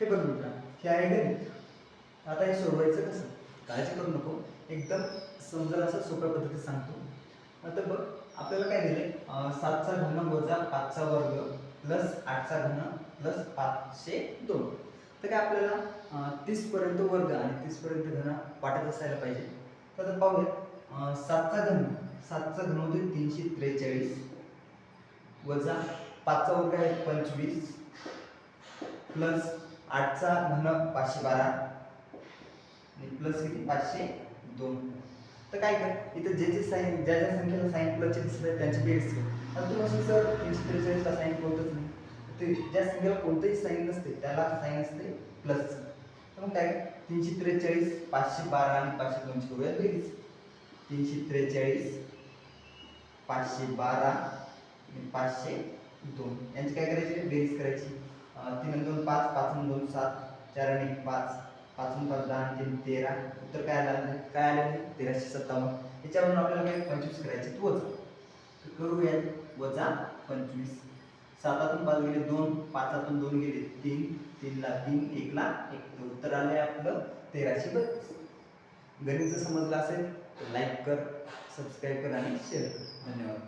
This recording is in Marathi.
हे करून मित्रा हे आहे गणित आता हे सोडवायचं कसं? काळजी करू नको. एकदम समजेल असं सोप्या पद्धतीत सांगतो. आता बघ आपल्याला काय दिलंय? सातचा घन वजा पाचचा वर्ग प्लस आठचा घन प्लस पाचशे दोन. तर काय आपल्याला तीसपर्यंत वर्ग आणि तीसपर्यंत घन वाटत असायला पाहिजे. तर आता पाहूया. सातचा घन. सातचा घन होते तीनशे त्रेचाळीस. वजा पाचचा वर्ग आहे पंचवीस. प्लस आठचा घन पाचशे बारा. आणि प्लस किती? पाचशे दोन. तर काय कर? इथं जे जे साईन ज्या ज्या संख्येला साईन प्लसचे दिसत आहे त्यांची बेरीज कर. आता तुम्ही सर तीनशे त्रेचाळीसला साईन कोणतंच नाही. ते ज्या संख्येला कोणतंही साईन नसते त्याला साईन असते प्लस तर मग काय तीनशे त्रेचाळीस पाचशे बारा आणि पाचशे दोनशे करूया बेरीज. तीनशे त्रेचाळीस पाचशे बारा आणि पाचशे दोन. यांची काय करायची? बेरीज करायची. तीन दोन पाच पाच दोन सात चार आणि एक पाच पाच पाच दहा आणि तीन तेरा. उत्तर काय आलं काय आलं तेराशे सत्तावन्न. याच्यावरून आपल्याला काय पंचवीस करायचे वजा. तर करूया वजा पंचवीस. सातातून पाच गेले दोन पाचातून दोन गेले तीन तीनला तीन एकला एक. तर उत्तर आले आपलं तेराशे बत्तीस. गणित जर समजलं असेल तर लाईक कर सबस्क्राईब कर आणि शेअर कर. धन्यवाद.